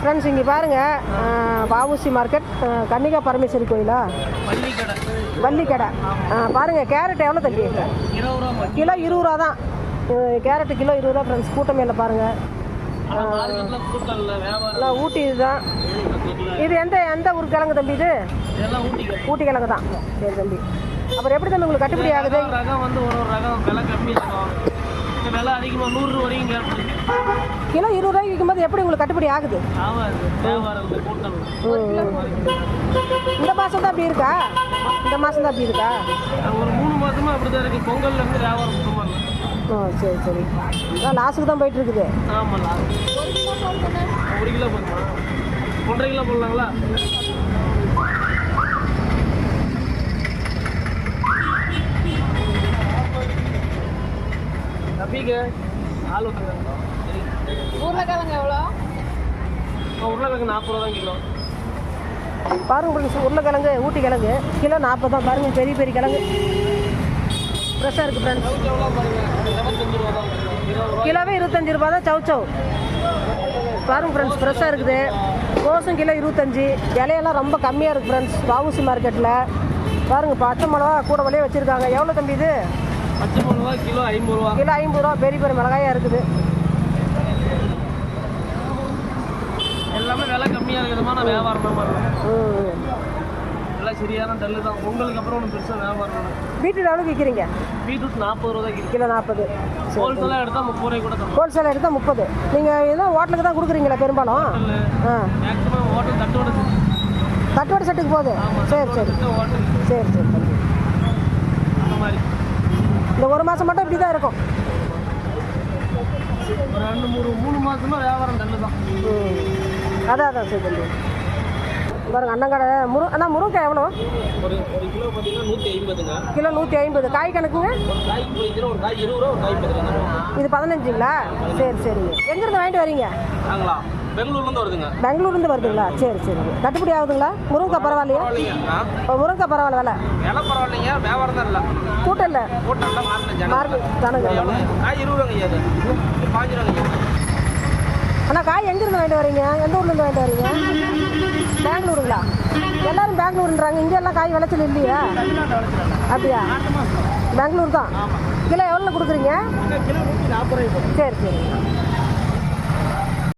Friends இங்கே பாருங்கள் பாபுசி market Kannika Parameswari கோயிலா? வள்ளிக்கடை. பாருங்கள் கேரட் எவ்வளோ தம்பி? கிலோ இருபது ரூபா தான். கேரட்டு கிலோ இருபது ரூபா ஃப்ரெண்ட்ஸ் கூட்டமே இல்லை பாருங்கள் இல்லை ஊட்டி இதுதான். இது எந்த எந்த ஊர் கிழங்கு தம்பி இது? ஊட்டி கிழங்கு தான். சரி தம்பி. அப்புறம் எப்படி தம்பி உங்களுக்கு கட்டுப்படி ஆகுது? விலை அதிகமாக நூறு வரைக்கும் கேட்போம் கிலோ இருபது ரூபாய்க்கு விற்கும்போது எப்படி உங்களுக்கு கட்டுப்படி ஆகுது? வியாபாரம் இந்த மாதம் தான் அப்படி இருக்கா? இந்த மாதம் தான் அப்படி இருக்கா? ஒரு மூணு மாசமா அப்படிதான் இருக்கு. பொங்கல்ல இருந்து வியாபாரம் சுத்தமா இல்லை. ஓ சரி சரி. அதான் லாஸுக்கு தான் போயிட்டு இருக்குது. ஆமாம் ஒரு கிலோ போதுமா? ஒன்றரை கிலோ போடலாங்களா? தம்பிக்கு ஆள் உருளைக்கிழங்கு எவ்வளோ? உருளைக்கிழங்கு நாற்பது ரூபா தான் கிலோ. பாருங்க ஃப்ரெண்ட்ஸ் உருளைக்கிழங்கு ஊட்டி கிழங்கு கிலோ நாற்பது தான் பாருங்க பெரிய பெரிய கிழங்கு. ஃப்ரெஷ்ஷாக இருக்குது ஃப்ரெண்ட்ஸ் கிலோவே இருபத்தஞ்சு ரூபா தான் சவு சவு பாருங்க ஃப்ரெண்ட்ஸ் ஃப்ரெஷ்ஷாக இருக்குது. கோசும் கிலோ இருபத்தஞ்சி. விலையெல்லாம் ரொம்ப கம்மியாக இருக்குது ஃப்ரெண்ட்ஸ் வாவுசி மார்க்கெட்டில் பாருங்க பச்சை மிளகா கூட விலையே வச்சுருக்காங்க. எவ்வளோ தம்பி இது? பச்சை மிளகா கிலோ ஐம்பது ரூபா. கிலோ ஐம்பது ரூபா பெரிய பெரிய மிளகாயாக இருக்குது. எல்லாமே விலை கம்மியாக இருக்கிறதுமா நான் வியாபாரம் ம் எல்லாம் சரியான டல்லு தான். பொங்கலுக்கு அப்புறம் ஒன்று பெருசாக வியாபாரம் பீட்ரூட் எவ்வளோ விற்கிறீங்க பீட்ரூட் நாற்பது ரூபா கிலோ நாற்பது. ஹோல்சேலாக எடுத்தால் முப்பது ரூபாய் கூட தரும் ஹோல்சேல் எடுத்தால் முப்பது. நீங்கள் ஏதோ ஹோட்டலுக்கு தான் கொடுக்குறீங்களா பெரும்பாலும்? மேக்ஸிமம் ஹோட்டல் தட்டோட தட்டோட செட்டுக்கு போகுது. சரி சரி சரி சரி தம்பி அந்த மாதிரி இந்த ஒரு மாதம் மட்டும் இப்படி தான் இருக்கும் ரெண்டு மூணு மூணு மாசமா வியாபாரம் டல்லு தான் அதான் அதான் சரி தம்பி பாருங்க அண்ணன் கடை. முரு அண்ணா முருங்கைக்காய் எவ்வளோ ஒரு ஒரு கிலோ பார்த்தீங்கன்னா நூற்றி ஐம்பதுங்க. கிலோ நூற்றி ஐம்பது. காய் கணக்குங்க? ஒரு காய்க்கு போயிடுச்சுன்னா ஒரு காய் இருபது ரூபா ஒரு காய் பத்து ரூபா இது பதினஞ்சுங்களா? சரி சரிங்க எங்கேருந்து வாங்கிட்டு வரீங்க? நாங்களா? பெங்களூர்லேருந்து வருதுங்க. பெங்களூர்லேருந்து வருதுங்களா? சரி சரிங்க கட்டுப்படி ஆகுதுங்களா? முருங்கைக்காய் பரவாயில்லையா? முருங்கைக்காய் பரவாயில்ல விலை? விலை பரவாயில்லைங்க. வியாபாரம் தான் இல்லை. கூட்டம் இல்லை? போட்டு நல்லா மார்க்கெட் இருபது ரூபாங்க ஐயா. பாஞ்சு அண்ணா காய் எங்கேருந்து வாங்கிட்டு வரீங்க? எந்த ஊர்லேருந்து வாங்கிட்டு வரீங்க? பெங்களூருங்களா? எல்லாரும் பெங்களூருன்றாங்க. இங்கே எல்லாம் காய் விளைச்சல் இல்லையா? அப்படியா? பெங்களூர் தான். கிலோ எவ்வளோ கொடுக்குறீங்க? சரி சரி.